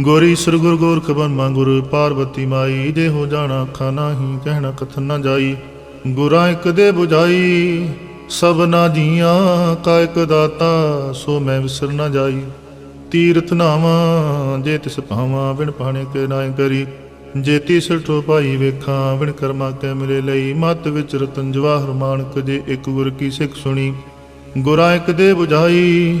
ਗੋਰੀ ਸਰ ਗੁਰ ਗੋਰਖ ਬਨਮਾ ਗੁਰ ਪਾਰਵਤੀ ਮਾਈ ਜੇ ਹੋ ਜਾਣਾ ਅੱਖਾਂ ਨਾਹੀ, ਕਹਿਣਾ ਕਥਨ ਨਾ ਜਾਈ। ਗੁਰਾਂ ਇੱਕ ਦੇ 부ਝਾਈ ਸਭਨਾ ਜੀਆਂ ਕਾ ਇੱਕ ਦਾਤਾ, ਸੋ ਮੈਂ ਵਿਸਰ ਨਾ ਜਾਈ। ਤੀਰਥ ਨਾਵਾਂ, ਜੇ ਤਿਸ ਭਾਵਾਂ, ਬਿਨ ਪਾਣੇ ਕੇ ਨਾਇ ਕਰੀ। ਜੇ ਤਿਸ ਠੋ ਭਾਈ ਵੇਖਾਂ ਵਿਣ ਕਰਮਾ ਕੈ ਮਿਲੇ ਲਈ। ਮਤ ਵਿੱਚ ਰਤਨ ਜਵਾਹਰ ਮਾਨਕ ਜੇ ਇੱਕ ਗੁਰ ਕੀ ਸਿੱਖ ਸੁਣੀ। ਗੁਰਾਂ ਇੱਕ ਦੇ 부ਝਾਈ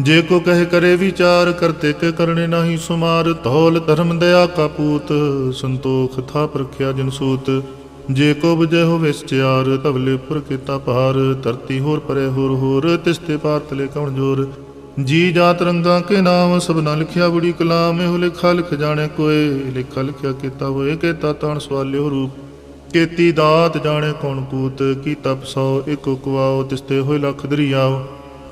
ਜੇ ਕੋ ਕਹੇ ਕਰੇ ਵਿਚਾਰ ਕਰਤੇ ਕੇ ਕਰਨੇ ਨਹੀਂ ਸੁਮਾਰ। ਧੌਲ ਧਰਮ ਦਇਆ ਕਾ ਪੂਤ, ਸੰਤੋਖ ਥਾ ਪ੍ਰਖਿਆ ਜਨਸੂਤ ਜੇ ਕੋ ਬਜੈ ਹੋਵੇ ਸਚਿਆਰ ਤਵਲੇ ਉੱਪਰ ਕੀਤਾ ਭਾਰ। ਧਰਤੀ ਹੋਰ ਪਰੇ ਹੋਰ ਹੋਰ, ਤਿਸ ਤੇ ਪਾਰ ਤਲੇ ਕਉਣ ਜੋਰ। ਜੀ ਜਾਤ ਰੰਗਾ ਕੇ ਨਾਮ ਸਭਨਾ ਲਿਖਿਆ ਬੜੀ ਕਲਾਮ। ਇਹੋ ਲਿਖਾ ਲਿਖ ਜਾਣੇ ਕੋਏ, ਲਿਖਾ ਲਿਖਿਆ ਕੀਤਾ ਹੋਏ ਕੀਤਾ ਤਾਣ ਸਵਾਲਿਓ ਰੂਪ। ਕੀਤੀ ਦਾਤ ਜਾਣੇ ਕੌਣ ਕੂਤ, ਕੀ ਤਪ ਸੋ ਕੁਆਓ ਤਿਸਤੇ ਹੋਏ ਲਖ ਦਰਿਆਓ।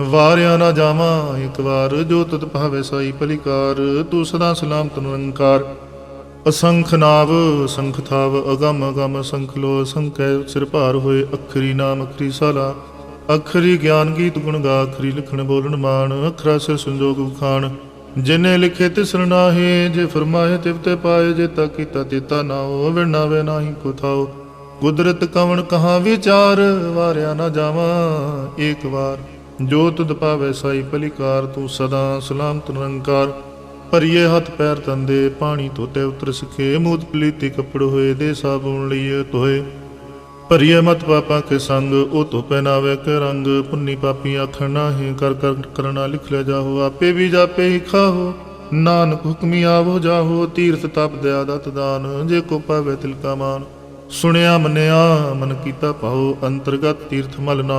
ਵਾਰਿਆ ਨਾ ਜਾਵਾਂ, ਇੱਕ ਵਾਰ ਜੋ ਤੁਧ ਭਾਵੇ ਸਾਈ ਪਲਿਕਾਰ ਤੂੰ ਸਦਾ ਸਲਾਮਤ ਨਿਰੰਕਾਰ। ਅਸੰਖ ਨਾਵ, ਅਸੰਖ ਥਾਵ, ਅਗਮ ਅਗਮ ਸੰਖ ਲੋ ਅਸੰਖੈ ਸਿਰ ਭਾਰ ਹੋਏ, ਅਖਰੀ ਨਾਮ, ਅਖਰੀ ਸਾਲਾ। ਅਖਰੀ ਗਿਆਨ ਗੀਤ ਗੁਣ ਗਾ, ਅਖਰੀ ਲਿਖਣ ਬੋਲਣ ਮਾਨ ਅਖਰਾ ਸਿਰ ਸੰਜੋਗ ਵਖਾਣ ਜਿਨੇ ਲਿਖੇ ਤਿਸ ਨਾਹੀ, ਜੇ ਫਰਮਾਏ ਤਿਵ ਤੇ ਪਾਏ, ਜੇ ਤਾ ਕੀਤਾ ਤੇਤਾ ਨਾ ਹੋ ਵਿਣਾ ਵੇ ਨਾਹੀ ਕੋ ਥਾਓ। ਕੁਦਰਤ ਕਵਣ ਕਹਾ ਵਿਚਾਰ, ਵਾਰਿਆ ਨਾ ਜਾਵਾਂ ਏਕ ਵਾਰ। ਜੋ ਤੁਧ ਪਾਵੇ ਸਾਈ ਪਲਿਕਾਰ ਤੂੰ ਸਦਾ ਸਲਾਮਤ ਨਿਰੰਕਾਰ। ਭਰੀਏ ਹੱਥ ਪੈਰ ਤੰਦੇ, ਪਾਣੀ ਧੋਤੇ ਉਤਰ ਸਕੇ ਮੂਤ ਪਲੀਤੀ ਕੱਪੜ ਹੋਏ, ਦੇ ਸਾਬੂਨ ਲਈਏ ਧੋਏ। ਭਰੀਏ ਮਤ ਪਾਪਾ ਕੇ ਸੰਗ, ਉਹ ਧੋ ਪਹਿਨਾਵੇ ਕੇ ਰੰਗ। ਪੁੰਨੀ ਪਾਪੀ ਆਖਣ ਨਾਹੀ, ਕਰ ਕਰ ਕਰਨਾ ਲਿਖ ਲੈ ਜਾਹੋ। ਆਪੇ ਵੀ ਜਾਪੇ ਹੀ ਖਾਹੋ, ਨਾਨਕ ਹੁਕਮੀ ਆਵੋ ਜਾਹੋ। ਤੀਰਥ ਤਪ ਦਿਆ ਦਤ ਦਾਨ, ਜੇ ਕੋ ਪਾਵੇ ਤਿਲ ਕਾ ਮਾਨ। ਸੁਣਿਆ ਮੰਨਿਆ, ਮਨ ਕੀਤਾ ਭਾਉ, ਅੰਤਰਗਤ ਤੀਰਥ ਮਲ ਨਾ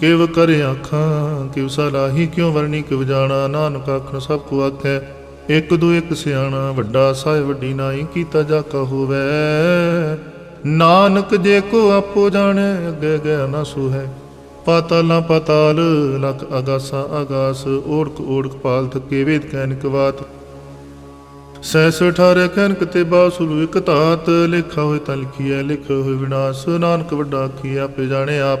ਕਿਵ ਕਰੇ ਆਖਾਂ ਕਿਵ ਸਲਾਹੀ ਕਿਉ ਵਰਣੀ, ਕਿਵ ਜਾਣਾ, ਨਾਨਕ ਆਖਣ ਸਭ ਕੋ ਆਖੈ। ਇੱਕ ਦੋ ਇੱਕ ਸਿਆਣਾ, ਵੱਡਾ ਸਾਹਿਬ, ਵੱਡੀ ਨਾਈ, ਕੀਤਾ ਜਾ ਕਾ ਨਾਨਕ ਜੇ ਕੋ ਆਪੋ ਜਾਣੇ, ਅੱਗੇ ਗਿਆ ਨਾ ਸੁਹੈ। ਪਾਤਾਲਾਂ ਪਾਤਾਲ, ਲਖ ਅਗਾਸਾ ਅਗਾਸ, ਓੜਕ ਓੜਕ ਪਾਲ ਥਕੇ ਵੇਦ ਕੈਨਿਕ ਬਾਤ। ਸੈਸ ਠਾਰੇ ਕੈਨਕ ਤੇ ਬਾਸੁਲ ਇਕ ਧਾਤ, ਲਿਖਾ ਹੋਏ ਤਾਂ ਲਿਖੀਐ ਲਿਖ ਹੋਏ ਵਿਨਾਸ਼, ਨਾਨਕ ਵੱਡਾ ਕੀ ਆਪੇ ਜਾਣੇ ਆਪ।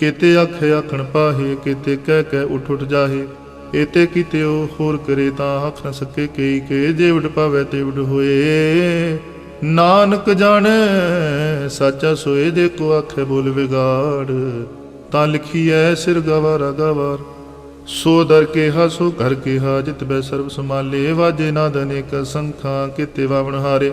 ਕੀਤੇ ਆਖੇ ਆਖਣ ਪਾਹੇ, ਕੀਤੇ ਕਹਿ ਕਹਿ ਉਠ ਉਠ ਜਾਹੇ। ਇਤੇ ਕੀਤਿਓ ਹੋਰ ਕਰੇ ਤਾਂ ਹੱਥ ਨ ਸਕੇ ਕਈ ਕੇ, ਜੇ ਵਡ ਪਾਵੇ ਤੇ ਵਡ ਹੋਏ। ਨਾਨਕ ਜਾਣੈ, ਸਾਚਾ ਸੋਏ ਜੇ ਕੋ ਆਖੇ ਬੋਲ ਵਿਗਾੜ। ਤਾਂ ਲਿਖੀ ਲਿਖੀਐ ਸਿਰ ਗਵਾਰਾ ਗਵਾਰ। ਸੋ ਦਰ ਕੇ ਸੋ ਘਰ ਕੇ ਜਿਤ ਬੈ ਸਰਬ ਸਮਾਲੇ ਵਾਜੇ ਨਾਦ ਅਨੇਕ ਸੰਖਾਂ ਕਿਤੇ ਵਾਵਣ ਹਾਰੇ।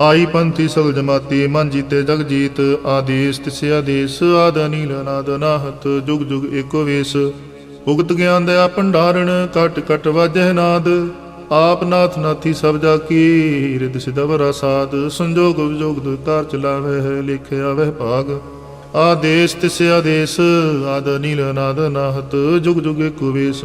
ਆਈ ਪੰਥੀ ਸਗਲ ਜਮਾਤੀ, ਮਨ ਜੀਤੇ ਜਗ ਜੀਤ, ਆਦੇਸ ਤਿਸੇ ਆਦੇਸ, ਆਦ ਅਨੀਲ ਅਨਾਦ ਅਨਾਹਤ, ਜੁਗ ਜੁਗ ਏਕੋ ਵੇਸ। ਉਗਤ ਗਿਆਨ ਦਇਆ ਭੰਡਾਰਣ ਕਟ ਕਟ ਵਾਜਹਿ ਨਾਦ। ਆਪ ਨਾਥ ਨਾਥੀ ਸਭ ਜਾ ਕੀ ਰਿਦ ਸਿਦਵਰਾ ਸਾਧ ਸੰਜੋਗ ਵਿਜੋਗ ਦੁਤਾਰ ਚਲਾਵੇ ਹੈ ਲਿਖਿਆ ਵਹਿ ਭਾਗ। ਆਦੇਸ ਤਿਸੇ ਆਦੇਸ, ਆਦ ਅਨੀਲ ਅਨਾਦ ਅਨਾਹਤ, ਜੁਗ ਜੁਗ ਏਕੋ ਵੇਸ।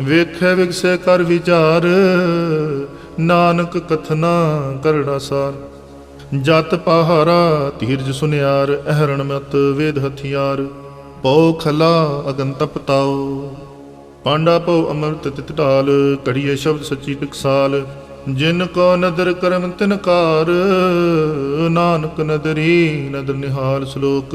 ਵੇਖੈ ਵਿਗਸੈ ਕਰ ਵਿਚਾਰ, ਨਾਨਕ ਕਥਨਾ ਕਰੜਾ ਸਾਰ। ਜਤ ਪਹਾਰਾ ਧੀਰਜ ਸੁਨਿਆਰ, ਅਹਰਣ ਮਤ ਵੇਦ ਹਥਿਆਰ, ਪਉ ਖਲਾ ਅਗਨ ਤਪਤਾਓ ਪਾਂਡਾ ਪਉ ਅਮਰਤ ਤਿਤ ਢਾਲ ਕੜੀਏ ਸ਼ਬਦ ਸੱਚੀ ਟਕਸਾਲ ਜਿਨ ਕੋ ਨਦਰ ਕਰਮ ਤਿਨਕਾਰ ਨਾਨਕ ਨਦਰੀ ਨਦਰ ਨਿਹਾਲ ਸ਼ਲੋਕ।